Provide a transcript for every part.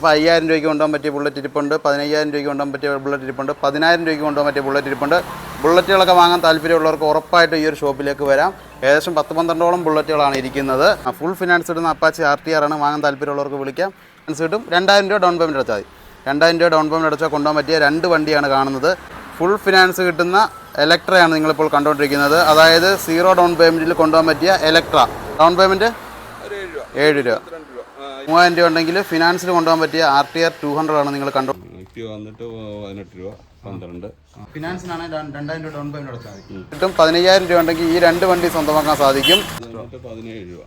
അപ്പോൾ അയ്യായിരം രൂപയ്ക്ക് കൊണ്ടുപോകാൻ പറ്റിയ ബുള്ളറ്റ് ഇരിപ്പുണ്ട്. പതിനയ്യായിരം രൂപയ്ക്ക് കൊണ്ടുപോകാൻ പറ്റിയ ബുള്ളറ്റ് ഇരിപ്പുണ്ട്. പതിനായിരം രൂപയ്ക്ക് കൊണ്ടുപോകാൻ പറ്റിയ ബുള്ളറ്റ് ഇരിപ്പുണ്ട്. ബുള്ളറ്റുകളൊക്കെ വാങ്ങാൻ താല്പര്യമുള്ളവർക്ക് ഉറപ്പായിട്ട് ഈ ഒരു ഷോപ്പിലേക്ക് വരാം. ഏകദേശം പത്ത് പന്ത്രണ്ടോളം ബുള്ളറ്റുകളാണ് ഇരിക്കുന്നത്. ഫുൾ ഫിനാൻസ് ഇടുന്ന അപ്പാച്ചി ആർ ടി ആർ ആണ് വാങ്ങാൻ താല്പര്യമുള്ളവർക്ക് വിളിക്കാം. ഫിനാൻസ് കിട്ടും. രണ്ടായിരം രൂപ ഡൗൺ പേയ്മെന്റ് അടച്ചാൽ മതി. രണ്ടായിരം രൂപ ഡൗൺ പേയ്മെന്റ് അടച്ചാൽ കൊണ്ടുപോകാൻ പറ്റിയ രണ്ട് വണ്ടിയാണ് കാണുന്നത്. ഫുൾ ഫിനാൻസ് കിട്ടുന്ന എലക്ട്രയാണ് നിങ്ങളിപ്പോൾ കണ്ടുകൊണ്ടിരിക്കുന്നത്. അതായത് സീറോ ഡൗൺ പേയ്മെന്റിൽ കൊണ്ടുപോകാൻ പറ്റിയ എലക്ട്ര ഡൗൺ പേയ്മെന്റ് ഏഴ് രൂപ. മൂവായിരം രൂപ ഉണ്ടെങ്കിൽ ഫിനാൻസിൽ കൊണ്ടുപോകാൻ പറ്റിയ R T R two hundred ആണ് നിങ്ങൾ കണ്ടു? വന്നിട്ട് പതിനെട്ട് രൂപ പന്ത്രണ്ട്. ഫിനാൻസിനാണ് രണ്ടായിരം രൂപ ഡൗൺ പേയ്മെന്റ് അടച്ചാൽ മതി കിട്ടും പതിനയ്യായിരം രൂപ ഉണ്ടെങ്കിൽ ഈ രണ്ട് വണ്ടി സ്വന്തമാക്കാൻ സാധിക്കും. പതിനേഴ് രൂപ.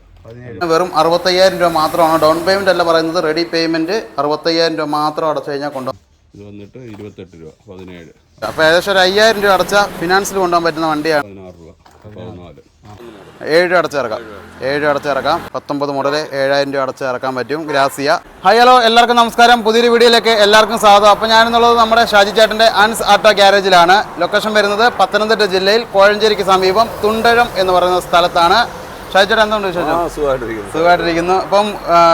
വെറും അറുപത്തയ്യായിരം രൂപ മാത്രമാണ്. ഡൗൺ പേയ്മെന്റ് അല്ല പറയുന്നത് റെഡി പേയ്മെന്റ് അറുപത്തയ്യായിരം രൂപ മാത്രം അടച്ചു കഴിഞ്ഞാൽ കൊണ്ടുപോകും ഇത് വന്നിട്ട് ഇരുപത്തെട്ട് രൂപ പതിനേഴ്. അപ്പോൾ ഏകദേശം ഒരു അയ്യായിരം രൂപ അടച്ച ഫിനാൻസിൽ കൊണ്ടുപോകാൻ പറ്റുന്ന വണ്ടിയാണ്. ഏഴ് രൂപ അടച്ചിറക്കാം ഏഴ് രൂപ അടച്ചിറക്കാം പത്തൊമ്പത് മുതൽ ഏഴായിരം രൂപ അടച്ച് ഇറക്കാൻ പറ്റും. ഗ്രാസിയ. ഹായ് ഹലോ എല്ലാവർക്കും നമസ്കാരം. പുതിയൊരു വീഡിയോയിലേക്ക് എല്ലാവർക്കും സ്വാഗതം. അപ്പോൾ ഞാനെന്നുള്ളത് നമ്മുടെ ഷാജി ചേട്ടന്റെ അൻസ് ആട്ടോ ഗ്യാരേജിലാണ്. ലൊക്കേഷൻ വരുന്നത് പത്തനംതിട്ട ജില്ലയിൽ കോഴഞ്ചേരിക്ക് സമീപം തുണ്ടഴം എന്ന് പറയുന്ന സ്ഥലത്താണ്. ഷാജി ചേട്ടൻ എന്തുകൊണ്ട് വിശേഷം? സുഖമായിട്ടിരിക്കുന്നു. അപ്പം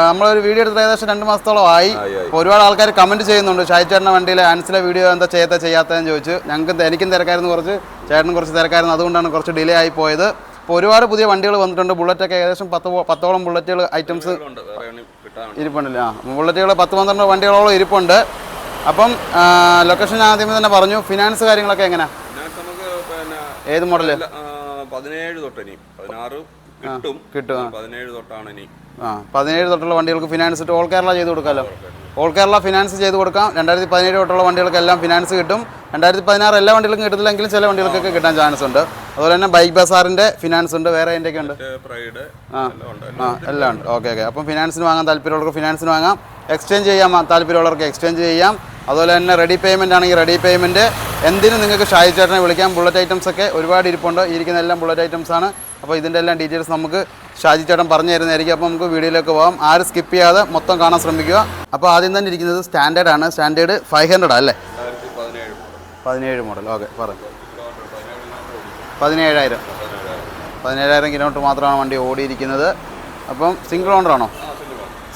നമ്മളൊരു വീഡിയോ എടുത്ത് ഏകദേശം രണ്ട് മാസത്തോളം ആയി. ഒരുപാട് ആൾക്കാർ കമന്റ് ചെയ്യുന്നുണ്ട്. ഷാജി ചേട്ടന്റെ വണ്ടിയിലെ ആൻസിലെ വീഡിയോ എന്താ ചെയ്യാത്ത ചെയ്യാത്തതെന്ന് ചോദിച്ചു. ഞങ്ങൾക്ക് എനിക്കും തിരക്കായിരുന്നു കുറച്ച്. ചേട്ടനും കുറച്ച് തിരക്കായിരുന്നു. അതുകൊണ്ടാണ് കുറച്ച് ഡിലേ ആയി പോയത്. അപ്പോൾ ഒരുപാട് പുതിയ വണ്ടികൾ വന്നിട്ടുണ്ട്. ബുള്ളറ്റൊക്കെ ഏകദേശം പത്ത് പത്തോളം ബുള്ളറ്റുകൾ ഐറ്റംസ് ഇരിപ്പുണ്ടല്ലേ ആ ബുള്ളറ്റുകൾ പത്ത് പന്ത്രണ്ട് വണ്ടികളോളം ഇരിപ്പുണ്ട്. അപ്പം ലൊക്കേഷൻ ആദ്യമേ തന്നെ പറഞ്ഞു. ഫിനാൻസ് കാര്യങ്ങളൊക്കെ എങ്ങനെയാണ് നമുക്ക് ഏത് മോഡൽ പതിനേഴ് തൊട്ട് ഇനി. പതിനാറ് കിട്ടും. കിട്ടും. പതിനേഴ് തൊട്ടാണ് ഇനി. ആ പതിനേഴ് തൊട്ടുള്ള വണ്ടികൾക്ക് ഫിനാൻസ് ഇട്ട് ഓൾ കേരള ചെയ്ത് കൊടുക്കാമല്ലോ. ഓൾ കേരള ഫിനാൻസ് ചെയ്ത് കൊടുക്കാം. രണ്ടായിരത്തി പതിനേഴ് തൊട്ടുള്ള വണ്ടികൾക്കെല്ലാം ഫിനാൻസ് കിട്ടും. രണ്ടായിരത്തി പതിനാറ് എല്ലാ വണ്ടികൾക്കും കിട്ടുന്നില്ലെങ്കിലും ചില വണ്ടികൾക്കൊക്കെ കിട്ടാൻ ചാൻസ് ഉണ്ട്. അതുപോലെ തന്നെ ബൈക്ക് ബസാറിന്റെ ഫിനാൻസ് ഉണ്ട് വേറെ ഉണ്ട്? ആ. എല്ലാം ഉണ്ട് ആ എല്ലാം ഉണ്ട്. Okay okay. അപ്പം ഫിനാൻസിന് വാങ്ങാൻ താല്പര്യമുള്ളവർക്ക് ഫിനാൻസിന് വാങ്ങാം. എക്സ്ചേഞ്ച് ചെയ്യാൻ താല്പര്യമുള്ളവർക്ക് എക്സ്ചേഞ്ച് ചെയ്യാം. അതുപോലെ തന്നെ റെഡി പേയ്മെന്റ് ആണെങ്കിൽ റെഡി പേയ്മെന്റ് എന്തിനും നിങ്ങൾക്ക് ഷായി ചേട്ടനെ വിളിക്കാം? ബുള്ളറ്റ് ഐറ്റംസ് ഒക്കെ ഒരുപാട് ഇരിപ്പുണ്ട്. ഇരിക്കുന്ന എല്ലാം ബുള്ളറ്റ് ഐറ്റംസ് ആണ്. അപ്പോൾ ഇതിന്റെ എല്ലാം ഡീറ്റെയിൽസ് നമുക്ക് ഷാജി ചേട്ടൻ പറഞ്ഞു തരുന്നതായിരിക്കും. അപ്പോൾ നമുക്ക് വീഡിയോയിലേക്ക് പോകാം ആരും സ്കിപ്പ് ചെയ്യാതെ മൊത്തം കാണാൻ ശ്രമിക്കുക. അപ്പോൾ ആദ്യം തന്നെ ഇരിക്കുന്നത് സ്റ്റാൻഡേർഡ് ആണ്. സ്റ്റാൻഡേർഡ് ഫൈവ് ഹൺഡ്രഡ് അല്ലേ? പതിനേഴ് മോഡൽ ഓക്കെ പറഞ്ഞു പതിനേഴായിരം. പതിനേഴായിരം കിലോമീറ്റർ മാത്രമാണ് വണ്ടി ഓടിയിരിക്കുന്നത്. അപ്പം സിംഗിൾ ഓണർ ആണോ?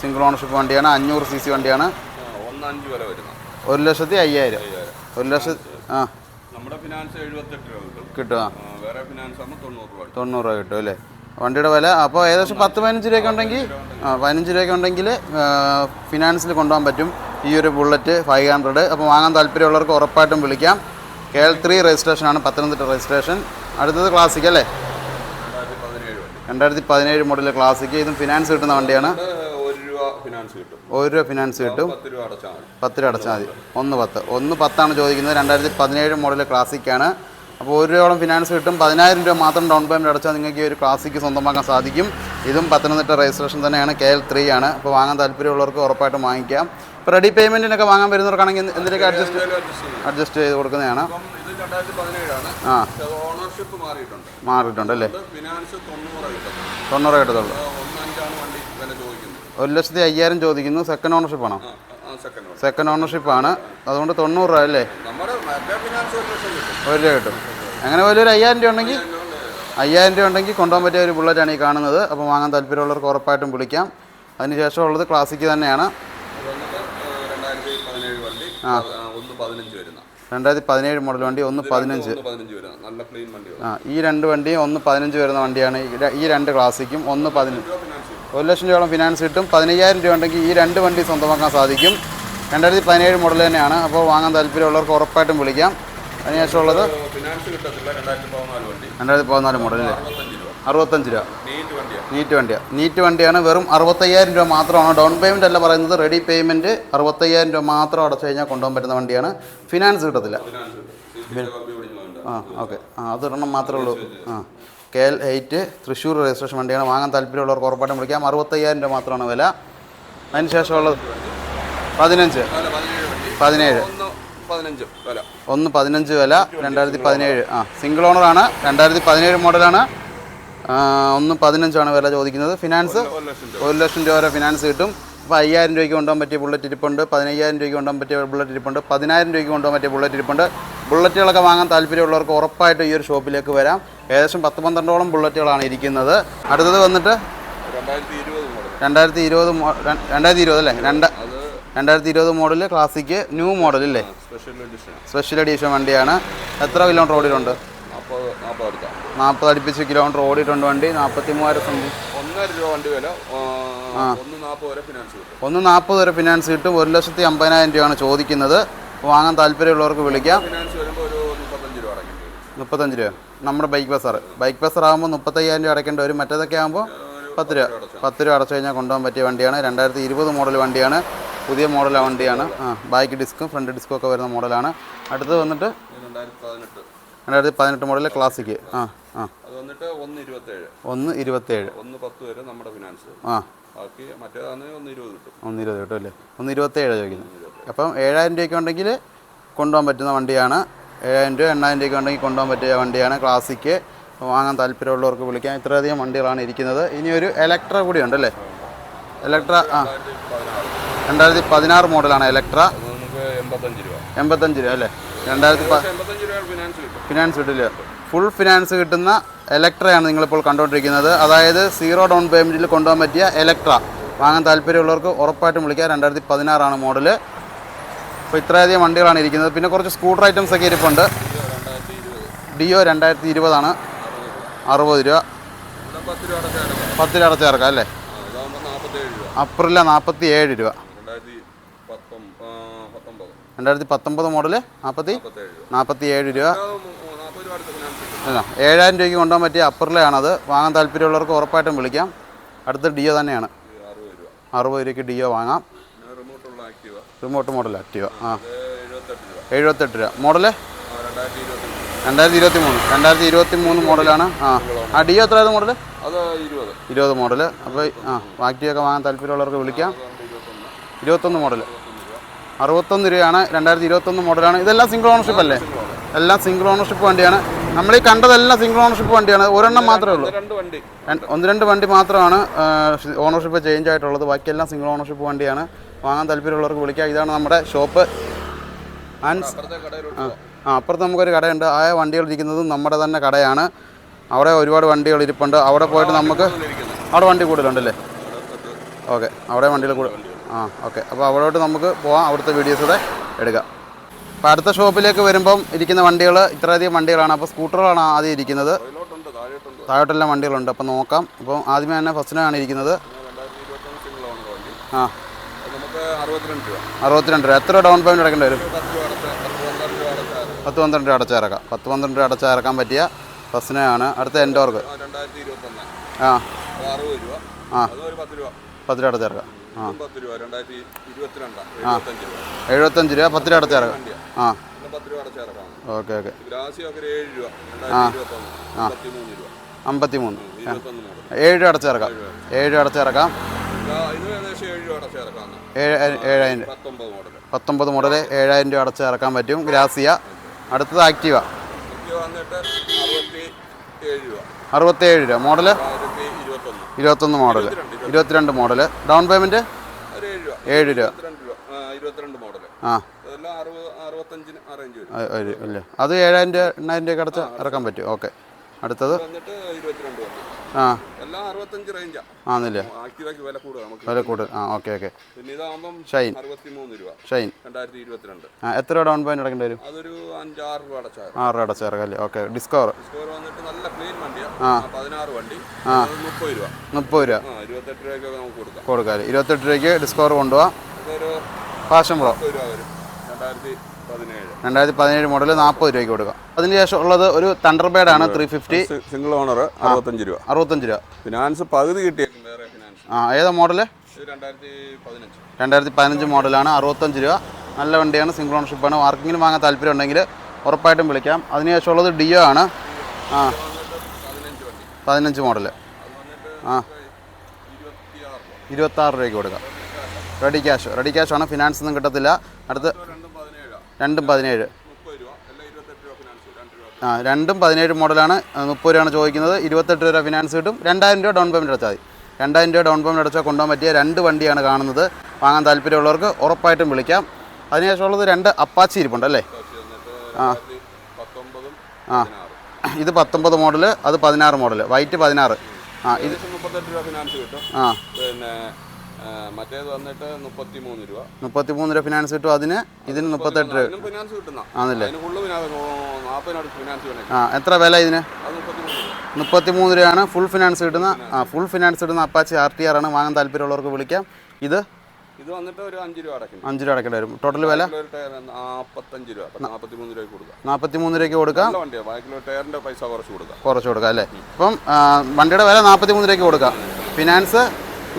സിംഗിൾ ഓണർഷിപ്പ് വണ്ടിയാണ്. അഞ്ഞൂറ് സി സി വണ്ടിയാണ്. ഒരു ലക്ഷത്തി അയ്യായിരം. ഒരു ലക്ഷത്തി ആ. കിട്ടും. തൊണ്ണൂറ് രൂപ കിട്ടും. അല്ലേ? വണ്ടിയുടെ വില അപ്പോൾ ഏകദേശം പത്ത് പതിനഞ്ച് രൂപയൊക്കെ ഉണ്ടെങ്കിൽ ആ പതിനഞ്ച് രൂപയൊക്കെ ഉണ്ടെങ്കിൽ ഫിനാൻസിൽ കൊണ്ടുപോകാൻ പറ്റും. ഈ ഒരു ബുള്ളറ്റ് ഫൈവ് ഹൺഡ്രഡ് അപ്പോൾ വാങ്ങാൻ താല്പര്യമുള്ളവർക്ക് ഉറപ്പായിട്ടും വിളിക്കാം. കെ എൽ ത്രീ രജിസ്ട്രേഷനാണ് പത്തനംതിട്ട രജിസ്ട്രേഷൻ അടുത്തത് ക്ലാസിക് അല്ലേ? രണ്ടായിരത്തി പതിനേഴ് മോഡൽ ക്ലാസിക് ഇതും ഫിനാൻസ് കിട്ടുന്ന വണ്ടിയാണ്. ഒരു രൂപ ഫിനാൻസ് കിട്ടും. പത്ത് രൂപ അടച്ചാൽ മതി. ഒന്ന് പത്ത്. ഒന്ന് പത്താണ് ചോദിക്കുന്നത്. രണ്ടായിരത്തി പതിനേഴ് മോഡൽ ക്ലാസിക്കാണ് അപ്പോൾ ഒരു രൂപയോളം ഫിനാൻസ് കിട്ടും. പതിനായിരം രൂപ മാത്രം ഡൗൺ പേയ്മെന്റ് അടച്ചാൽ നിങ്ങൾക്ക് ഈ ഒരു ക്ലാസിക്ക് സ്വന്തമാക്കാൻ സാധിക്കും. ഇതും പത്തനംതിട്ട രജിസ്ട്രേഷൻ തന്നെയാണ്. കെ എൽ ത്രീ ആണ്. അപ്പോൾ വാങ്ങാൻ താല്പര്യമുള്ളവർക്ക് ഉറപ്പായിട്ടും വാങ്ങിക്കാം. റെഡി പേയ്മെന്റിനൊക്കെ വാങ്ങാൻ വരുന്നവർക്കാണെങ്കിൽ എന്ത് എന്തിനൊക്കെ അഡ്ജസ്റ്റ്. അഡ്ജസ്റ്റ് ചെയ്ത് കൊടുക്കുന്നതാണ്. ആ. ഓണർഷിപ്പ് മാറിയിട്ടുണ്ട്. മാറിയിട്ടുണ്ട് അല്ലേ? തൊണ്ണൂറ് കിട്ടും തൊണ്ണൂറ് കിട്ടത്തുള്ളൂ. ഒരു ലക്ഷത്തി അയ്യായിരം ചോദിക്കുന്നു. സെക്കൻഡ് ഓണർഷിപ്പ് ആണോ? സെക്കൻഡ് ഓണർഷിപ്പ് ആണ്. അതുകൊണ്ട് തൊണ്ണൂറ് രൂപ അല്ലേ? ഒരു രൂപ കിട്ടും. അങ്ങനെ വലിയൊരു അയ്യായിരം രൂപ ഉണ്ടെങ്കിൽ അയ്യായിരം രൂപ ഉണ്ടെങ്കിൽ കൊണ്ടുപോകാൻ പറ്റിയ ഒരു ബുള്ളറ്റാണ് ഈ കാണുന്നത്. അപ്പോൾ വാങ്ങാൻ താല്പര്യമുള്ളവർക്ക് ഉറപ്പായിട്ടും വിളിക്കാം. അതിനുശേഷം ഉള്ളത് ക്ലാസിക്ക് തന്നെയാണ് അത് വന്നിട്ട് ആ, രണ്ടായിരത്തി പതിനേഴ് വണ്ടി ആ, ഒന്ന് പതിനഞ്ച് വരുന്ന. രണ്ടായിരത്തി പതിനേഴ് മോഡൽ വണ്ടി ഒന്ന് പതിനഞ്ച്. നല്ല ക്ലീൻ വണ്ടി ആ ഈ രണ്ട് വണ്ടിയും ഒന്ന് പതിനഞ്ച് വരുന്ന വണ്ടിയാണ്. ഈ രണ്ട് ക്ലാസിക്കും ഒന്ന് പതിനഞ്ച്. ഒരു ലക്ഷം രൂപയോളം ഫിനാൻസ് കിട്ടും. പതിനയ്യായിരം രൂപ ഉണ്ടെങ്കിൽ ഈ രണ്ട് വണ്ടി സ്വന്തമാക്കാൻ സാധിക്കും. രണ്ടായിരത്തി പതിനേഴ് മോഡൽ തന്നെയാണ്. അപ്പോൾ വാങ്ങാൻ താല്പര്യമുള്ളവർക്ക് ഉറപ്പായിട്ടും വിളിക്കാം. അതിനുശേഷം ഉള്ളത് രണ്ടായിരത്തി പതിനാല് വണ്ടി. രണ്ടായിരത്തി പതിനാല് മോഡൽ അല്ലേ അറുപത്തഞ്ച് രൂപ. നീറ്റ് വണ്ടിയാണ് നീറ്റ് വണ്ടിയാണ് വെറും അറുപത്തയ്യായിരം രൂപ മാത്രമാണ്. ഡൗൺ പേയ്മെന്റ് അല്ല പറയുന്നത്. റെഡി പേയ്മെന്റ് അറുപത്തയ്യായിരം രൂപ മാത്രം അടച്ചു കഴിഞ്ഞാൽ കൊണ്ടുപോകാൻ പറ്റുന്ന വണ്ടിയാണ്. ഫിനാൻസ് കിട്ടത്തില്ല. ആ ഓക്കെ ആ അതൊരെണ്ണം മാത്രമേ ഉള്ളൂ. ആ. K L eight Thrissur registration വണ്ടിയാണ്. വാങ്ങാൻ താല്പര്യമുള്ളവർക്ക് ഉറപ്പായിട്ടും വിളിക്കാം. അറുപത്തയ്യായിരം രൂപ മാത്രമാണ് വില. അതിന് ശേഷമുള്ളത് പതിനഞ്ച്. പതിനേഴ് ഒന്ന് പതിനഞ്ച് വില. രണ്ടായിരത്തി പതിനേഴ്. ആ സിംഗിൾ ഓണറാണ് രണ്ടായിരത്തി പതിനേഴ് മോഡലാണ് ഒന്ന് പതിനഞ്ചാണ് വില ചോദിക്കുന്നത്. ഫിനാൻസ് ഒരു ലക്ഷം രൂപ. വരെ ഫിനാൻസ് കിട്ടും. അപ്പോൾ അയ്യായിരം രൂപയ്ക്ക് കൊണ്ടുപോകാൻ പറ്റിയ ബുള്ളറ്റ് ഇരിപ്പുണ്ട്. പതിനയ്യായിരം രൂപയ്ക്ക് കൊണ്ടുപോകാൻ പറ്റിയ ബുള്ളറ്റ് ഇരിപ്പുണ്ട്. പതിനായിരം രൂപയ്ക്ക് കൊണ്ടുപോകാൻ പറ്റിയ ബുള്ളറ്റ് ഇരിപ്പുണ്ട്. ബുള്ളറ്റുകളൊക്കെ വാങ്ങാൻ താല്പര്യമുള്ളവർക്ക് ഉറപ്പായിട്ട് ഈ ഒരു ഷോപ്പിലേക്ക് വരാം. ഏകദേശം പത്ത് പന്ത്രണ്ടോളം ബുള്ളറ്റുകളാണ് ഇരിക്കുന്നത്. അടുത്തത് വന്നിട്ട് രണ്ടായിരത്തി ഇരുപത് രണ്ടായിരത്തി ഇരുപത് അല്ലേ? രണ്ട് രണ്ടായിരത്തി ഇരുപത് മോഡൽ ക്ലാസിക് ന്യൂ മോഡൽ അല്ലേ സ്പെഷ്യൽ എഡിഷൻ സ്പെഷ്യൽ എഡീഷൻ വണ്ടിയാണ്. എത്ര കിലോമീറ്റർ ഓടിയിട്ടുണ്ട്? നാൽപ്പത് അടുപ്പിച്ച് കിലോമീറ്റർ ഓടിയിട്ടുണ്ട് വണ്ടി. നാൽപ്പത്തി മൂവായിരം സംതിങ് ഒന്നര രൂപ വണ്ടി വില. ഒന്ന് നാൽപ്പത് വരെ ഫിനാൻസ് കിട്ടും. ഒരു ലക്ഷത്തി അമ്പതിനായിരം രൂപയാണ് ചോദിക്കുന്നത്. വാങ്ങാൻ താല്പര്യമുള്ളവർക്ക് വിളിക്കാം. മുപ്പത്തഞ്ച് രൂപ നമ്മുടെ ബൈക്ക് ബസ്സാറ് ബൈക്ക് ബസ്സർ ആകുമ്പോൾ മുപ്പത്തയ്യായിരം രൂപ അടയ്ക്കേണ്ടി വരും. മറ്റേതൊക്കെ ആകുമ്പോൾ പത്ത് രൂപ. പത്ത് രൂപ അടച്ചു കഴിഞ്ഞാൽ കൊണ്ടുപോകാൻ പറ്റിയ വണ്ടിയാണ്. രണ്ടായിരത്തി ഇരുപത് മോഡൽ വണ്ടിയാണ്. പുതിയ മോഡൽ വണ്ടിയാണ്. ആ ബാക്ക് ഡിസ്ക്കും ഫ്രണ്ട് ഡിസ്ക്കും ഒക്കെ വരുന്ന മോഡലാണ് അടുത്തത് വന്നിട്ട് ഇത് രണ്ടായിരത്തി പതിനെട്ട് മോഡൽ ക്ലാസിക് ആ ആ. അത് വന്നിട്ട് ഒന്ന് ഇരുപത്തേഴ്. ഒന്ന് ഇരുപത്തേഴ്. ഒന്ന് പത്ത് വരെ നമ്മുടെ ഫിനാൻസ് ആ. ബാക്കി മറ്റേതാണ് ഒന്ന് ഇരുപത് കിട്ടും. ഒന്ന് ഇരുപത് കിട്ടും അല്ലേ? ഒന്ന് ഇരുപത്തേഴ് ചോദിക്കുന്നത് അപ്പം ഏഴായിരം രൂപയ്ക്ക് ഉണ്ടെങ്കിൽ കൊണ്ടുപോകാൻ പറ്റുന്ന വണ്ടിയാണ്. ഏഴായിരം രൂപ എണ്ണായിരം രൂപയ്ക്ക് ഉണ്ടെങ്കിൽ കൊണ്ടുപോകാൻ പറ്റിയ വണ്ടിയാണ് ക്ലാസിക്ക് വാങ്ങാൻ താല്പര്യമുള്ളവർക്ക് വിളിക്കാം. ഇത്രയധികം വണ്ടികളാണ് ഇരിക്കുന്നത്. ഇനി ഒരു എലക്ട്ര കൂടി ഉണ്ടല്ലേ എലക്ട്ര ആ. രണ്ടായിരത്തി പതിനാറ്. മോഡലാണ് എലക്ട്ര നമുക്ക് എൺപത്തഞ്ച് രൂപ. എൺപത്തഞ്ച് രൂപ അല്ലേ? രണ്ടായിരത്തി ഫിനാൻസ് കിട്ടും ഫിനാൻസ് കിട്ടില്ല. ഫുൾ ഫിനാൻസ് കിട്ടുന്ന എലക്ട്രയാണ് നിങ്ങളിപ്പോൾ കണ്ടുകൊണ്ടിരിക്കുന്നത്. അതായത് സീറോ ഡൗൺ പേയ്മെന്റിൽ കൊണ്ടുപോകാൻ പറ്റിയ എലക്ട്ര വാങ്ങാൻ താല്പര്യമുള്ളവർക്ക് ഉറപ്പായിട്ടും വിളിക്കുക രണ്ടായിരത്തി പതിനാറാണ് മോഡൽ അപ്പോൾ ഇത്രയധികം വണ്ടികളാണ് ഇരിക്കുന്നത്. പിന്നെ കുറച്ച് സ്കൂട്ടർ ഐറ്റംസ് ഒക്കെ ഇരിപ്പുണ്ട്. ഡിഒ ഡിയോ രണ്ടായിരത്തി ഇരുപതാണ് അറുപത് രൂപ. പത്ത് രൂപ അടച്ചാൽ പത്ത് ചേർക്കാം അല്ലേ? അപ്രില നാൽപ്പത്തി ഏഴ് രൂപ രണ്ടായിരത്തി പത്തൊമ്പ ആ, പത്തൊമ്പത് രണ്ടായിരത്തി പത്തൊമ്പത് മോഡൽ നാൽപ്പത്തി നാൽപ്പത്തി ഏഴ് രൂപ. അല്ല ഏഴായിരം രൂപയ്ക്ക് കൊണ്ടുപോകാൻ പറ്റിയ അപ്പറിലാണത് വാങ്ങാൻ താല്പര്യമുള്ളവർക്ക് ഉറപ്പായിട്ടും വിളിക്കാം. അടുത്ത ഡിയോ തന്നെയാണ്. അറുപത് രൂപ അറുപത് രൂപയ്ക്ക് ഡിയോ വാങ്ങാം. Remote model Activa. ആ. എഴുപത്തെട്ട് രൂപ. മോഡൽ? രണ്ടായിരത്തി ഇരുപത്തി മൂന്ന് രണ്ടായിരത്തി ഇരുപത്തി മൂന്ന് മോഡലാണ്. ആ. ആ ഡിയോ എത്രയായത് മോഡൽ ഇരുപത്. മോഡൽ അപ്പോൾ ആ ആക്റ്റീവ് ഒക്കെ വാങ്ങാൻ താല്പര്യമുള്ളവർക്ക് വിളിക്കാം. ഇരുപത്തൊന്ന്. മോഡൽ അറുപത്തൊന്ന് രൂപയാണ് രണ്ടായിരത്തി ഇരുപത്തൊന്ന് മോഡലാണ്. ഇതെല്ലാം സിംഗിൾ ഓണർഷിപ്പ് അല്ലേ? എല്ലാം സിംഗിൾ ഓണർഷിപ്പ് വണ്ടിയാണ്. നമ്മൾ ഈ കണ്ടതെല്ലാം സിംഗിൾ ഓണർഷിപ്പ് വണ്ടിയാണ്. ഒരെണ്ണം മാത്രമേ ഉള്ളൂ. ഒന്ന് രണ്ട് വണ്ടി. മാത്രമാണ് ഓണർഷിപ്പ് ചേഞ്ച് ആയിട്ടുള്ളത്. ബാക്കിയെല്ലാം സിംഗിൾ ഓണർഷിപ്പ് വണ്ടിയാണ്. വാങ്ങാൻ താല്പര്യമുള്ളവർക്ക് വിളിക്കാം. ഇതാണ് നമ്മുടെ ഷോപ്പ് ആൻഡ് ആ അപ്പുറത്ത് നമുക്കൊരു കടയുണ്ട്. ആ വണ്ടികൾ ഇരിക്കുന്നതും നമ്മുടെ തന്നെ കടയാണ്. അവിടെ ഒരുപാട് വണ്ടികൾ ഇരിപ്പുണ്ട്. അവിടെ പോയിട്ട് നമുക്ക് അവിടെ വണ്ടി കൂടുതലുണ്ടല്ലേ? ഓക്കെ അവിടെ വണ്ടികൾ കൂടുതൽ ആ ഓക്കെ. അപ്പോൾ അവിടോട്ട് നമുക്ക് പോവാം. അവിടുത്തെ വീഡിയോസ് കൂടെ എടുക്കാം. അപ്പോൾ അടുത്ത ഷോപ്പിലേക്ക് വരുമ്പം ഇരിക്കുന്ന വണ്ടികൾ ഇത്രയധികം വണ്ടികളാണ്. അപ്പോൾ സ്കൂട്ടറുകളാണ് ആദ്യം ഇരിക്കുന്നത്. താഴോട്ടെല്ലാം വണ്ടികളുണ്ട്. അപ്പോൾ നോക്കാം. അപ്പോൾ ആദ്യമേ തന്നെ ഫസ്റ്റിനാണ് ഇരിക്കുന്നത്. ആ. അറുപത്തിരണ്ട് രൂപ. എത്ര ഡൗൺ പേയ്മെന്റ് അടക്കേണ്ടി വരും? പത്ത് പന്ത്രണ്ട് രൂപ അടച്ചിറക്കാം പത്ത് പന്ത്രണ്ട് രൂപ അടച്ചിറക്കാൻ പറ്റിയ ഫസ്റ്റിനാണ് അടുത്ത എൻഡോർക്ക് ആ. ആ. പത്ത് രൂപ അടച്ചിറക്കാം പത്ത് രൂപ രണ്ടായിരത്തി ഇരുപത്തിരണ്ടാണ് എഴുപത്തഞ്ച് രൂപ. എഴുപത്തഞ്ച് രൂപ പത്ത് രൂപ അടച്ചിറക്കാം ആ. പത്ത് രൂപ ഓക്കെ ഓക്കെ. ഗ്രാസിയോ ഒക്കെ ഒരു ഏഴ് രൂപ രണ്ടായിരത്തി ഇരുപത്തൊന്ന് അമ്പത്തിമൂന്ന് രൂപ. അമ്പത്തി മൂന്ന് ഇരുപത്തൊന്ന് മോഡൽ ഏഴ് രൂപ അടച്ചിറക്കാം ഏഴ് രൂപ അടച്ചിറക്കാം ഏഴായിരം പത്തൊമ്പത് മുതൽ ഏഴായിരം രൂപ അടച്ച് ഇറക്കാൻ പറ്റും. ഗ്രാസിയ. അടുത്തത് ആക്റ്റീവ. അറുപത്തേഴ് രൂപ. ആയിരത്തി ഇരുപത്തൊന്ന് മോഡൽ ഇരുപത്തിരണ്ട് മോഡൽ ഡൗൺ പേയ്മെന്റ്? ഏഴ് രൂപ. ആ, അല്ലേ? അത് ഏഴായിരം രൂപ എണ്ണായിരം രൂപ അടച്ച് ഇറക്കാൻ പറ്റും. ഓക്കെ. അടുത്തത്? ആ. ആന്നില്ലേ വില കൂടുതൽ ആ ഓക്കെ ഓക്കെ. ഷൈൻ. ഷൈൻ. ആ എത്ര ഡൗൺ പേയ്മെന്റ് അടക്കേണ്ടി വരും? ആറ് രൂപ ചേർക്കല്ലേ ഓക്കെ ഡിസ്കവർ വന്നിട്ട് നല്ല ക്ലീൻ വണ്ടിയാണ് ആ. പതിനാറ് വണ്ടി. മുപ്പത് രൂപ. മുപ്പത് രൂപ. ഇരുപത്തെട്ട് രൂപയ്ക്കൊക്കെ നമുക്ക് കൊടുക്കാം. കൊടുക്കാം ഇരുപത്തെട്ട് രൂപയ്ക്ക് ഡിസ്കവർ കൊണ്ടുപോകാം ഫാഷൻ പ്രോ രണ്ടായിരത്തി പതിനേഴ്. മോഡൽ നാൽപ്പത് രൂപയ്ക്ക് കൊടുക്കാം. അതിന് ശേഷം ഉള്ളത് ഒരു തണ്ടർ ബേഡ് ആണ് ത്രീ ഫിഫ്റ്റി സിംഗിൾ ഓണർ അറുപത്തഞ്ച് രൂപ. അറുപത്തഞ്ച് രൂപ. ഫിനാൻസ് പകുതി കിട്ടിയേക്കും ഫിനാൻസ് ആ ഏതാ മോഡൽ രണ്ടായിരത്തി പതിനഞ്ച്. രണ്ടായിരത്തി പതിനഞ്ച് മോഡലാണ് അറുപത്തഞ്ച് രൂപ. നല്ല വണ്ടിയാണ് സിംഗിൾ ഓണർഷിപ്പാണ് ആർക്കെങ്കിലും വാങ്ങാൻ താല്പര്യം ഉണ്ടെങ്കിൽ ഉറപ്പായിട്ടും വിളിക്കാം. അതിനുശേഷമുള്ളത് ഡിയോ ആണ്. ആ. പതിനഞ്ച് മോഡൽ ആ. ഇരുപത്താറ് രൂപയ്ക്ക് കൊടുക്കാം. റെഡി ക്യാഷ് റെഡി ക്യാഷ് ആണ്. ഫിനാൻസ് ഒന്നും കിട്ടത്തില്ല. അടുത്ത് രണ്ടും പതിനേഴ്. ആ രണ്ടും പതിനേഴ് മോഡലാണ്. മുപ്പത് രൂപയാണ് ചോദിക്കുന്നത്. ഇരുപത്തെട്ട് രൂപ ഫിനാൻസ് കിട്ടും. രണ്ടായിരം രൂപ ഡൗൺ പേയ്മെന്റ് അടച്ചാൽ മതി. രണ്ടായിരം രൂപ ഡൗൺ പേയ്മെന്റ് അടച്ചാൽ കൊണ്ടുപോകാൻ പറ്റിയ രണ്ട് വണ്ടിയാണ് കാണുന്നത്. വാങ്ങാൻ താല്പര്യമുള്ളവർക്ക് ഉറപ്പായിട്ടും വിളിക്കാം. അതിനുശേഷമുള്ളത് രണ്ട് അപ്പാച്ചി ഇരിപ്പുണ്ട് അല്ലേ? ആ. ആ. ഇത് പത്തൊമ്പത് മോഡൽ അത് പതിനാറ് മോഡൽ വൈറ്റ് പതിനാറ്. ആ ഇത് മുപ്പത്തെട്ട് രൂപ ഫിനാൻസ് കിട്ടും. ആ. പിന്നെ മറ്റേത് വന്നിട്ട് മുപ്പത്തി മൂന്ന് രൂപ. മുപ്പത്തി മൂന്ന് രൂപ ഫിനാൻസ് കിട്ടും അതിന്. ഇതിന് മുപ്പത്തെട്ട് രൂപ. ഫിനാൻസ് കിട്ടുന്ന. ആണല്ലേ? ആ എത്ര വില ഇതിന്? മുപ്പത്തിമൂന്ന് രൂപ. മുപ്പത്തി മൂന്ന് രൂപയാണ് ഫുൾ ഫിനാൻസ് കിട്ടുന്ന ആ ഫുൾ ഫിനാൻസ് കിട്ടുന്ന അപ്പാച്ചി ആർ ടി ആർ ആണ്. വാങ്ങാൻ താല്പര്യമുള്ളവർക്ക് വിളിക്കാം. ഇത് ഇത് വന്നിട്ട് ഒരു അഞ്ച് രൂപ അടക്കണം അഞ്ച് രൂപ അടക്കേണ്ടി വരും. ടോട്ടൽ വില? നാൽപ്പത്തഞ്ച് രൂപ. നാൽപ്പത്തി മൂന്ന് രൂപയ്ക്ക് കൊടുക്കാം. നാൽപ്പത്തി മൂന്ന് രൂപയ്ക്ക് കൊടുക്കാം. വണ്ടിയാണ് ബാക്കിലുള്ള ടയറിന്റെ പൈസ കുറച്ച് കൊടുക്കാം. കുറച്ച് കൊടുക്കാം അല്ലേ? അപ്പം വണ്ടിയുടെ വില നാൽപ്പത്തി മൂന്ന് രൂപയ്ക്ക് കൊടുക്കാം. ഫിനാൻസ്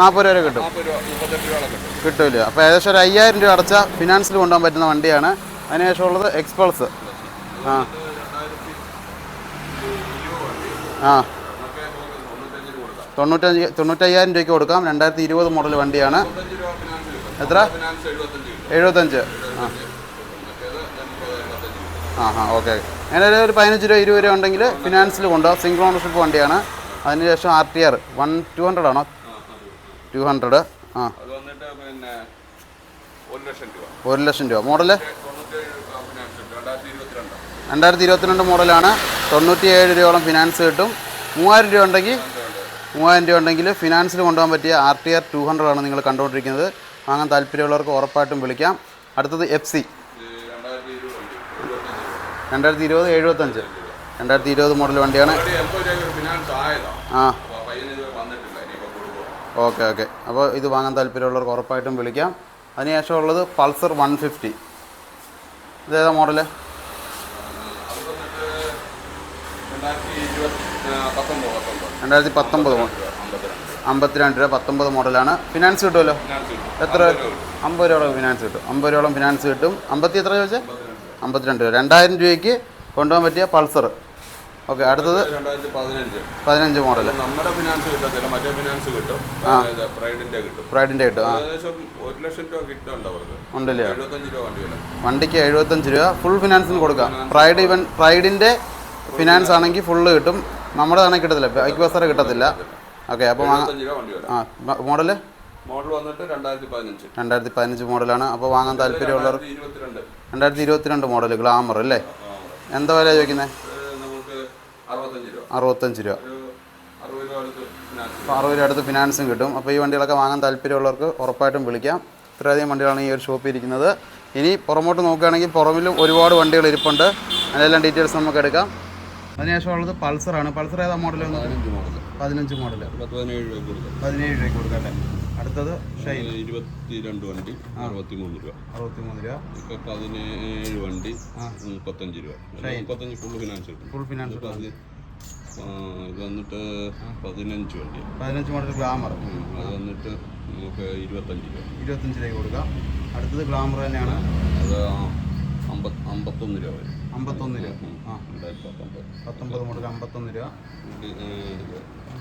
നാൽപ്പത് രൂപ കിട്ടും. കിട്ടൂല. കിട്ടില്ല അപ്പോൾ ഏകദേശം ഒരു അയ്യായിരം രൂപ അടച്ച ഫിനാൻസിൽ കൊണ്ടുപോകാൻ പറ്റുന്ന വണ്ടിയാണ്. അതിനുശേഷം ഉള്ളത് എക്സ്പൾസ് ആ ആ. തൊണ്ണൂറ്റഞ്ച് തൊണ്ണൂറ്റയ്യായിരം രൂപയ്ക്ക് കൊടുക്കാം. രണ്ടായിരത്തി ഇരുപത് മോഡൽ വണ്ടിയാണ്. എത്ര? എഴുപത്തഞ്ച്. ആ. ആ ഓക്കെ. അങ്ങനെ ഒരു പതിനഞ്ച് രൂപ ഇരുപത് രൂപ ഉണ്ടെങ്കിൽ ഫിനാൻസിൽ കൊണ്ടുപോകാം. സിംഗിൾ ഓണർഷിപ്പ് വണ്ടിയാണ്. അതിനുശേഷം R T R one two hundred ആണോ? ടു ഹൺഡ്രഡ് ആ. ഒരു ലക്ഷം രൂപ. മോഡൽ രണ്ടായിരത്തി ഇരുപത്തിരണ്ട് മോഡലാണ് തൊണ്ണൂറ്റി ഏഴ് രൂപയോളം ഫിനാൻസ് കിട്ടും. മൂവായിരം രൂപ ഉണ്ടെങ്കിൽ മൂവായിരം രൂപ ഉണ്ടെങ്കിൽ ഫിനാൻസിൽ കൊണ്ടുപോകാൻ പറ്റിയ R T R two hundred ആണ് നിങ്ങൾ കണ്ടുകൊണ്ടിരിക്കുന്നത്. വാങ്ങാൻ താല്പര്യമുള്ളവർക്ക് ഉറപ്പായിട്ടും വിളിക്കാം. അടുത്തത് എഫ് സി രണ്ടായിരത്തി ഇരുപത് എഴുപത്തഞ്ച്. രണ്ടായിരത്തി ഇരുപത് മോഡൽ വണ്ടിയാണ്. ആ. ഓക്കെ ഓക്കെ അപ്പോൾ ഇത് വാങ്ങാൻ താല്പര്യമുള്ളവർക്ക് ഉറപ്പായിട്ടും വിളിക്കാം. അതിനുശേഷം ഉള്ളത് പൾസർ വൺ ഫിഫ്റ്റി ഇതേതാ മോഡൽ അത് വന്നിട്ട് രണ്ടായിരത്തി പത്തൊമ്പത് അമ്പത്തിരണ്ട്. രൂപ പത്തൊമ്പത് മോഡലാണ്. ഫിനാൻസ് കിട്ടുമല്ലോ? എത്ര? അമ്പത് രൂപയോളം ഫിനാൻസ് കിട്ടും. അമ്പത് രൂപയോളം ഫിനാൻസ് കിട്ടും. അമ്പത്തി എത്ര ചോദിച്ചേ? അമ്പത്തിരണ്ട്. രൂപ. രണ്ടായിരം രൂപയ്ക്ക് കൊണ്ടുപോകാൻ പറ്റിയ പൾസർ. ഓക്കെ അടുത്തത്? പതിനഞ്ച്. മോഡൽ നമ്മുടെ ഫിനാൻസ് കിട്ടത്തില്ല മറ്റേ ഫിനാൻസ് കിട്ടും. ആ. പ്രൈഡിന്റെ കിട്ടും. പ്രൈഡിന്റെ കിട്ടും ആ. ഒരു ലക്ഷം രൂപ കിട്ടുന്നുണ്ട് ഉണ്ടല്ലേ? വണ്ടിക്ക് എഴുപത്തഞ്ച് രൂപ. ഫുൾ ഫിനാൻസിന് കൊടുക്കാം. പ്രൈഡ് ഇവൻ പ്രൈഡിന്റെ ഫിനാൻസ് ആണെങ്കിൽ ഫുള്ള് കിട്ടും. നമ്മുടെ ആണെങ്കിൽ കിട്ടത്തില്ല. ബൈക്ക് ബസ്സറ് കിട്ടത്തില്ല. ഓക്കെ അപ്പോൾ ആ മോഡൽ മോഡൽ വന്നിട്ട് രണ്ടായിരത്തി പതിനഞ്ച് രണ്ടായിരത്തി പതിനഞ്ച് മോഡലാണ് അപ്പോൾ വാങ്ങാൻ താല്പര്യമുള്ളവർ രണ്ടായിരത്തി ഇരുപത്തിരണ്ട് മോഡൽ ഗ്ലാമർ അല്ലേ? എന്താ വില ചോദിക്കുന്നത് അറുപത്തഞ്ച് രൂപ. അറുപത് രൂപ അടുത്ത് ഫിനാൻസ് അപ്പോൾ അറുപത് രൂപ അടുത്ത് ഫിനാൻസും കിട്ടും. അപ്പോൾ ഈ വണ്ടികളൊക്കെ വാങ്ങാൻ താല്പര്യമുള്ളവർക്ക് ഉറപ്പായിട്ടും വിളിക്കാം. ഇത്രയധികം വണ്ടികളാണ് ഈ ഒരു ഷോപ്പിൽ ഇരിക്കുന്നത്. ഇനി പുറമോട്ട് നോക്കുകയാണെങ്കിൽ പുറമിലും ഒരുപാട് വണ്ടികൾ ഇരിപ്പുണ്ട്. അതിനെല്ലാം ഡീറ്റെയിൽസ് നമുക്ക് എടുക്കാം. അതിനുശേഷം ഉള്ളത് ആണ്. പൾസർ ഏതാ മോഡൽ പതിനഞ്ച് മോഡൽ പതിനഞ്ച് മോഡൽ പത്ത് പതിനേഴ് രൂപ കൊടുക്കാം. രൂപയ്ക്ക് കൊടുക്കട്ടെ അടുത്തത് ഷൈൻ. ഇരുപത്തിരണ്ട് വണ്ടി അറുപത്തി മൂന്ന് രൂപ. അറുപത്തി മൂന്ന് രൂപ പതിനേഴ് വണ്ടി മുപ്പത്തഞ്ച് രൂപ. മുപ്പത്തഞ്ച് ഫുള്ള് ഫിനാൻസ് ഫുൾ ഫിനാൻസ് ഇത് വന്നിട്ട് പതിനഞ്ച് വണ്ടി. പതിനഞ്ച് മോഡൽ ഗ്ലാമർ അത് വന്നിട്ട് നമുക്ക് ഇരുപത്തഞ്ച് രൂപ. ഇരുപത്തഞ്ച് രൂപ കൊടുക്കാം. അടുത്തത് ഗ്ലാമർ തന്നെയാണ്. അത് അമ്പത് അമ്പത്തൊന്ന് രൂപ വരും. അമ്പത്തൊന്ന് രൂപ. ആ രണ്ടായിരത്തി പത്തൊമ്പത് പത്തൊമ്പത് മോഡൽ അമ്പത്തൊന്ന് രൂപ.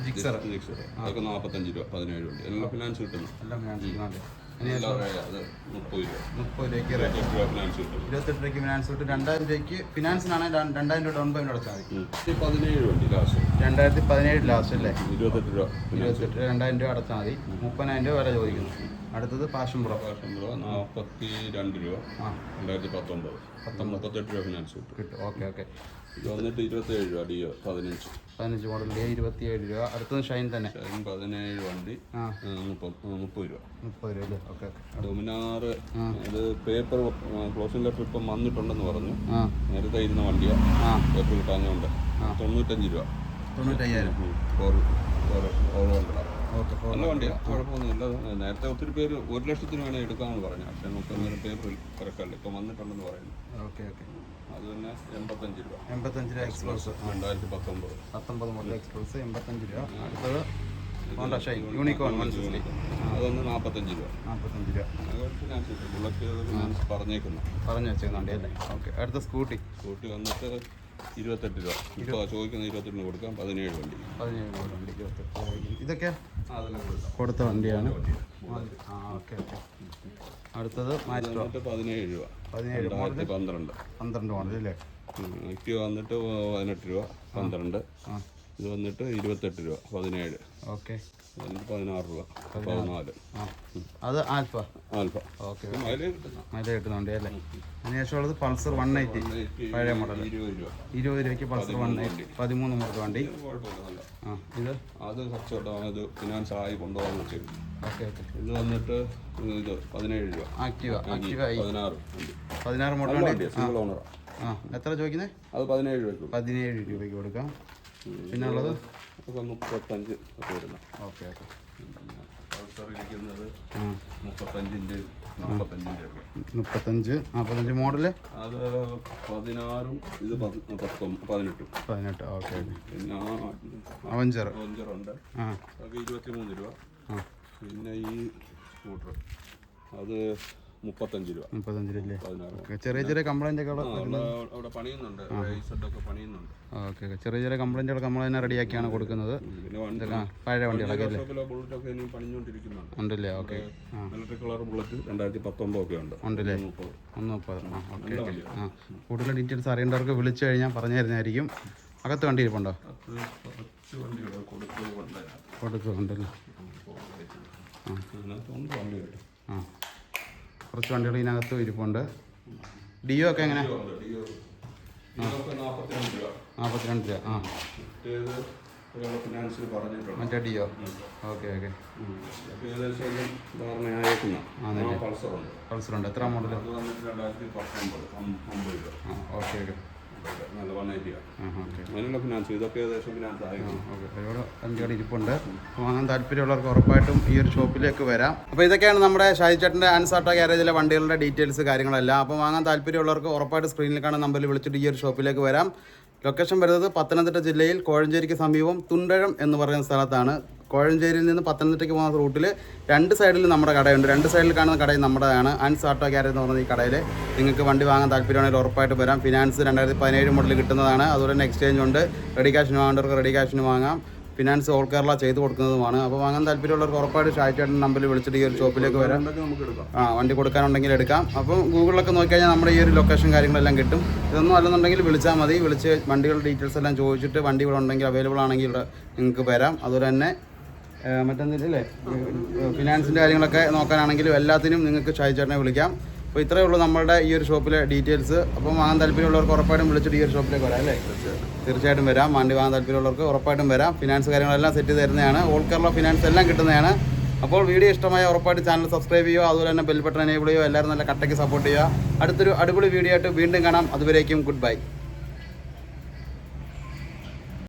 Gixxer Gixxer. അതൊക്കെ നാൽപ്പത്തഞ്ച് രൂപ പതിനേഴ് വണ്ടി എല്ലാം ഫിനാൻസ് കിട്ടുന്നു. എല്ലാം ഫിനാൻസ് കിട്ടുന്നുണ്ട്. ഇരുപത്തെട്ട് ഫിനാൻസ് രൂപയ്ക്ക് ഫിനാൻസ് കിട്ടും. രണ്ടായിരം രൂപയ്ക്ക് ഫിനാൻസിനാണ് രണ്ടായിരം രൂപ ഡൗൺ പേയ്മെന്റ് അടച്ചാൽ മതി പതിനേഴ് വണ്ടി ലാസ്റ്റ് രണ്ടായിരത്തി പതിനേഴ് ലാസ്റ്റ് അല്ലേ? ഇരുപത്തെട്ട് രൂപ ഇരുപത്തെട്ട് രൂപ രണ്ടായിരം രൂപ അടച്ചാൽ മതി. മുപ്പതിനായിരം രൂപ വില ചോദിക്കുന്നു. അടുത്തത് പ്രകാശം രൂപ നാൽപ്പത്തി രണ്ട് രൂപ. ആ. രണ്ടായിരത്തി പത്തൊമ്പത്. മുപ്പത്തെട്ട് രൂപ ഫിനാൻസ് കിട്ടും. കിട്ടും. Okay okay. ഇത് വന്നിട്ട് ഇരുപത്തേഴ് രൂപ ഡി പതിനഞ്ച്. പതിനഞ്ച് മോഡലിന്റെ ഇരുപത്തിയേഴ് രൂപ. അടുത്തത് ഷൈൻ തന്നെ. ഷൈൻ പതിനേഴ് വണ്ടി മുപ്പത് മുപ്പത് രൂപ. മുപ്പത് രൂപ അല്ലേ? ഓക്കെ ഡൊമിനാറ് ഇത് പേപ്പർ ക്ലോസിംഗ് ലെറ്റർ ഇപ്പം വന്നിട്ടുണ്ടെന്ന് പറഞ്ഞു. ആ. നേരത്തെ ഇരുന്ന വണ്ടിയാണ് ആ. പേപ്പർ കിട്ടാഞ്ഞുകൊണ്ട് തൊണ്ണൂറ്റഞ്ച് രൂപ. തൊണ്ണൂറ്റയ്യായിരം. Four four all hundred okay നല്ല വണ്ടിയാണ് കുഴപ്പമൊന്നുമില്ല നേരത്തെ ഒത്തിരി പേര് ഒരു ലക്ഷത്തിന് വേണേൽ എടുക്കാമെന്ന് പറഞ്ഞു. പക്ഷെ നമുക്ക് അങ്ങനെ പേപ്പറിൽ കറക്റ്റല്ല ഇപ്പം വന്നിട്ടുണ്ടെന്ന് പറയുന്നു. Okay okay. അത് തന്നെ എൺപത്തഞ്ച് രൂപ. എൺപത്തഞ്ച് രൂപ എക്സ്പ്രസ് രണ്ടായിരത്തി പത്തൊമ്പത് പത്തൊമ്പത് മുതൽ എക്സ്പ്രസ് എൺപത്തഞ്ച് രൂപ. അടുത്തത് Honda shine Unicorn one sixty അതൊന്ന് നാൽപ്പത്തഞ്ച് രൂപ. നാൽപ്പത്തഞ്ച് രൂപ. ബുള്ളറ്റ് പറഞ്ഞേക്കുന്നു. പറഞ്ഞു വെച്ചേക്കുന്നുണ്ട് അല്ലേ? ഓക്കെ. അടുത്ത സ്കൂട്ടി. സ്കൂട്ടി വന്നിട്ട് ഇരുപത്തെട്ട് രൂപ. ഇപ്പോൾ ചോദിക്കുന്ന ഇരുപത്തെട്ടിന് കൊടുക്കാം. പതിനേഴ് വണ്ടി. ഇതൊക്കെ കൊടുത്ത വണ്ടിയാണ്. ആ ഓക്കെ ഓക്കെ. അടുത്തത് വന്നിട്ട് പതിനേഴ് രൂപ. പതിനേഴ് രണ്ടായിരത്തി പന്ത്രണ്ട്. പന്ത്രണ്ട് മോഡൽ അല്ലേ? വന്നിട്ട് പതിനെട്ട് രൂപ പന്ത്രണ്ട്. ഇത് വന്നിട്ട് ഇരുപത്തെട്ട് രൂപ പതിനേഴ്. ഓക്കെ. പതിനാറ് രൂപ. പതിനാല്. ആ. അത് ആൽഫ? ആൽഫ. ഓക്കെ. മൈലേജ് കിട്ടുന്ന മൈല കിട്ടുന്നുണ്ട് അല്ലേ? അതിനുശേഷമുള്ളത് പൾസർ വൺ എയ്റ്റി പഴയ മോഡൽ ഇരുപത് രൂപ. ഇരുപത് രൂപയ്ക്ക് പൾസർ വൺ എയ്റ്റി പതിമൂന്ന് മോഡൽ വണ്ടി. ആ ഇത്? അത് കച്ചവടം ഇത് ഫിനാൻസ് ആയി കൊണ്ടുപോകാൻ വെച്ചത് ഓക്കെ ഓക്കെ. ഇത് വന്നിട്ട് ഇത് പതിനേഴ് രൂപ. Activa Activa. പതിനാറ് പതിനാറ് മോഡൽ വണ്ടി. സിംഗിൾ ആ. എത്ര ചോദിക്കുന്നത് അത് പതിനേഴ് രൂപ പതിനേഴ് രൂപയ്ക്ക് കൊടുക്കാം. പിന്നെ ഉള്ളത് ഒക്കെ മുപ്പത്തഞ്ച് ഒക്കെ വരുന്ന. ഓക്കെ ഇരിക്കുന്നത് മുപ്പത്തഞ്ചിന്റെ നാൽപ്പത്തഞ്ചിന്റെ മുപ്പത്തഞ്ച് നാൽപ്പത്തഞ്ച് മോഡൽ? അത് പതിനാറും ഇത് പതിനെട്ടും. പതിനെട്ട് ഓക്കെ ഓക്കെ. പിന്നെ അവഞ്ചർ അവഞ്ചറുണ്ട്. ആ. അതൊക്കെ ഇരുപത്തി മൂന്ന് രൂപ പിന്നെ ഈ സ്കൂട്ടർ അത് മുപ്പത്തഞ്ച് രൂപ മുപ്പത്തഞ്ച് രൂപ അല്ലേ ചെറിയ ചെറിയ കംപ്ലൈന്റ് ഒക്കെ അവിടെ പണിയുന്നുണ്ട്. പണിയുന്നുണ്ട്. ഓക്കെ ചെറിയ ചെറിയ കംപ്ലൈന്റ് നമ്മൾ തന്നെ റെഡിയാക്കിയാണ് കൊടുക്കുന്നത്. പഴയ വണ്ടികളൊക്കെ ഉണ്ടല്ലേ? ഓക്കെ. കളർ ബുള്ളറ്റ് രണ്ടായിരത്തി പത്തൊമ്പതൊക്കെ ഉണ്ട്. ഉണ്ടല്ലേ? ഒന്ന് മുപ്പത് ആ ഓക്കെ. ഓക്കെ ആ. കൂടുതൽ ഡീറ്റെയിൽസ് അറിയേണ്ടവർക്ക് വിളിച്ചു കഴിഞ്ഞാൽ പറഞ്ഞു തരുന്നതായിരിക്കും. അകത്ത് വണ്ടി ഇരിപ്പുണ്ടോ? കൊടുക്കുന്നുണ്ടല്ലേ ആ. കുറച്ച് വണ്ടികൾ ഇതിനകത്ത് ഇരിപ്പുണ്ട്. ഡിയോ ഒക്കെ എങ്ങനെ? നാൽപ്പത്തിരണ്ട് രൂപ. ആ. മറ്റേ ഡിയോ? Okay okay. പൾസറുണ്ട്. പൾസറുണ്ട്. എത്ര മോഡൽ ഓക്കെ ഓക്കെ. നല്ല ഓക്കെ. അതിനുള്ള ഫിനാൻസ് ഇതൊക്കെ ഏകദേശം ഫിനാൻസ് ആയിരുന്നു ഓക്കെ. ഒരുപാട് വണ്ടികൾ ഇരിപ്പുണ്ട്. വാങ്ങാൻ താല്പര്യമുള്ളവർക്ക് ഉറപ്പായിട്ടും ഈ ഒരു ഷോപ്പിലേക്ക് വരാം. അപ്പോൾ ഇതൊക്കെയാണ് നമ്മുടെ ഷാജി ചേട്ടന്റെ ആൻസാട്ട ഗ്യാരേജിലെ വണ്ടികളുടെ ഡീറ്റെയിൽസ് കാര്യങ്ങളെല്ലാം. അപ്പോൾ വാങ്ങാൻ താല്പര്യമുള്ളവർക്ക് ഉറപ്പായിട്ട് സ്ക്രീനിൽ കാണുന്ന നമ്പറിൽ വിളിച്ചിട്ട് ഈ ഒരു ഷോപ്പിലേക്ക് വരാം. ലൊക്കേഷൻ വരുന്നത് പത്തനംതിട്ട ജില്ലയിൽ കോഴഞ്ചേരിക്ക് സമീപം തുണ്ടഴം എന്ന് പറയുന്ന സ്ഥലത്താണ്. കോഴഞ്ചേരിയിൽ നിന്ന് പത്തനംതിട്ടയ്ക്ക് പോകുന്ന റൂട്ടിൽ രണ്ട് സൈഡിൽ നമ്മുടെ കടയുണ്ട്. രണ്ട് സൈഡിൽ കാണുന്ന കടയും നമ്മുടെയാണ് അൻസ് ആട്ടോ ക്യാരി എന്ന് പറയുന്ന ഈ കടയിൽ നിങ്ങൾക്ക് വണ്ടി വാങ്ങാൻ താല്പര്യമാണെങ്കിൽ ഉറപ്പായിട്ട് വരാം. ഫിനാൻസ് രണ്ടായിരത്തി പതിനേഴ് മോഡൽ കിട്ടുന്നതാണ്. അതുപോലെ തന്നെ എക്സ്ചേഞ്ച് ഉണ്ട്. റെഡി ക്യാഷിന് വാങ്ങേണ്ടവർക്ക് റെഡി ക്യാഷിന് വാങ്ങാം. ഫിനാൻസ് ഓൾ കേരള ചെയ്തു കൊടുക്കുന്നതുമാണ്. അപ്പോൾ വാങ്ങാൻ താല്പര്യമുള്ളവർക്ക് ഉറപ്പായിട്ട് ഷായിച്ചേട്ടൻ നമ്പറിൽ വിളിച്ചിട്ട് ഈ ഒരു ഷോപ്പിലേക്ക് വരാം. എന്തൊക്കെ നമുക്ക് എടുക്കാം. ആ വണ്ടി കൊടുക്കാനുണ്ടെങ്കിൽ എടുക്കാം. അപ്പോൾ ഗൂഗിളിലൊക്കെ നോക്കിക്കഴിഞ്ഞാൽ നമ്മുടെ ഈ ഒരു ലൊക്കേഷൻ കാര്യങ്ങളെല്ലാം കിട്ടും. ഇതൊന്നും അല്ലെന്നുണ്ടെങ്കിൽ വിളിച്ചാൽ മതി. വിളിച്ച് വണ്ടികളുടെ ഡീറ്റെയിൽസ് എല്ലാം ചോദിച്ചിട്ട് വണ്ടി ഇവിടെ ഉണ്ടെങ്കിൽ അവൈലബിൾ ആണെങ്കിൽ ഇവിടെ നിങ്ങൾക്ക് വരാം. അതുപോലെ തന്നെ മറ്റൊന്നില്ലേ ഫിനാൻസിന്റെ കാര്യങ്ങളൊക്കെ നോക്കാനാണെങ്കിലും എല്ലാത്തിനും നിങ്ങൾക്ക് ഷായിച്ചേട്ടനെ വിളിക്കാം. അപ്പോൾ ഇത്രയേ ഉള്ളൂ നമ്മുടെ ഈ ഒരു ഷോപ്പിലെ ഡീറ്റെയിൽസ്. അപ്പം വാങ്ങാൻ താല്പര്യമുള്ളവർക്ക് ഉറപ്പായിട്ടും വിളിച്ചിട്ട് ഈ ഒരു ഷോപ്പിലേക്ക് വരാം അല്ലേ? തീർച്ചയായിട്ടും വരാം. വണ്ടി വാങ്ങാൻ താല്പര്യമുള്ളവർക്ക് ഉറപ്പായിട്ടും വരാം. ഫിനാൻസ് കാര്യങ്ങളെല്ലാം സെറ്റ് തരുന്നതാണ്. ഓൾ കേരള ഫിനാൻസ് എല്ലാം കിട്ടുന്നതാണ്. അപ്പോൾ വീഡിയോ ഇഷ്ടമായ ഉറപ്പായിട്ട് ചാനൽ സബ്സ്ക്രൈബ് ചെയ്യുക അതുപോലെ തന്നെ ബെൽ ബട്ടൺ എനേബിൾ ചെയ്യുക എല്ലാവരും നല്ല കട്ടയ്ക്ക് സപ്പോർട്ട് ചെയ്യുക. അടുത്തൊരു അടിപൊളി വീഡിയോ ആയിട്ട് വീണ്ടും കാണാം. അതുവരേക്കും ഗുഡ് ബൈ